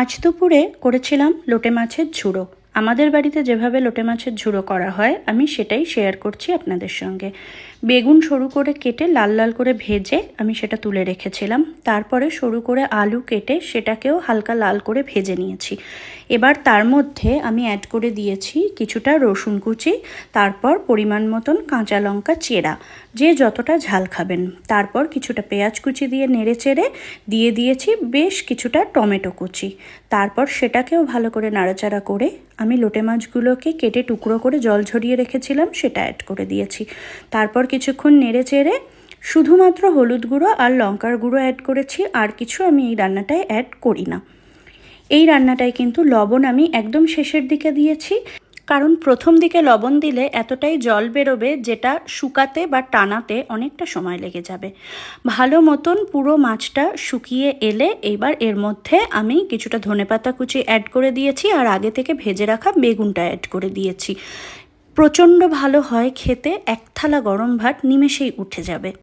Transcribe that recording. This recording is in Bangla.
আজ দুপুরে করেছিলাম লোটে মাছের ঝুড়ো। আমাদের বাড়িতে যেভাবে লোটে মাছের ঝুড়ো করা হয়, আমি সেটাই শেয়ার করছি আপনাদের সঙ্গে। বেগুন সরু করে কেটে লাল লাল করে ভেজে আমি সেটা তুলে রেখেছিলাম। তারপরে সরু করে আলু কেটে সেটাকেও হালকা লাল করে ভেজে নিয়েছি। এবার তার মধ্যে আমি অ্যাড করে দিয়েছি কিছুটা রসুন কুচি, তারপর পরিমাণ মতন কাঁচা লঙ্কা চেরা, যে যতটা ঝাল খাবেন। তারপর কিছুটা পেঁয়াজ কুচি দিয়ে নেড়ে চেড়ে দিয়ে দিয়েছি বেশ কিছুটা টমেটো কুচি। তারপর সেটাকেও ভালো করে নাড়াচাড়া করে আমি লোটে মাছগুলোকে কেটে টুকরো করে জল ঝরিয়ে রেখেছিলাম, সেটা অ্যাড করে দিয়েছি। তারপর কিছুক্ষণ নেড়ে চেড়ে শুধুমাত্র হলুদ গুঁড়ো আর লঙ্কার গুঁড়ো অ্যাড করেছি, আর কিছু আমি এই রান্নাটায় অ্যাড করি না। এই রান্নাটায় কিন্তু লবণ আমি একদম শেষের দিকে দিয়েছি। কারণ প্রথম দিকে লবণ দিলে এতটাই জল বেরোবে যেটা শুকাতে বা টানাতে অনেকটা সময় লেগে যাবে। ভালো মতন পুরো মাছটা শুকিয়ে এলে এবার এর মধ্যে আমি কিছুটা ধনেপাতা কুচি অ্যাড করে দিয়েছি আর আগে থেকে ভেজে রাখা বেগুনটা অ্যাড করে দিয়েছি। প্রচণ্ড ভালো হয় খেতে এক থালা গরম ভাত নিমেষেই উঠে যাবে।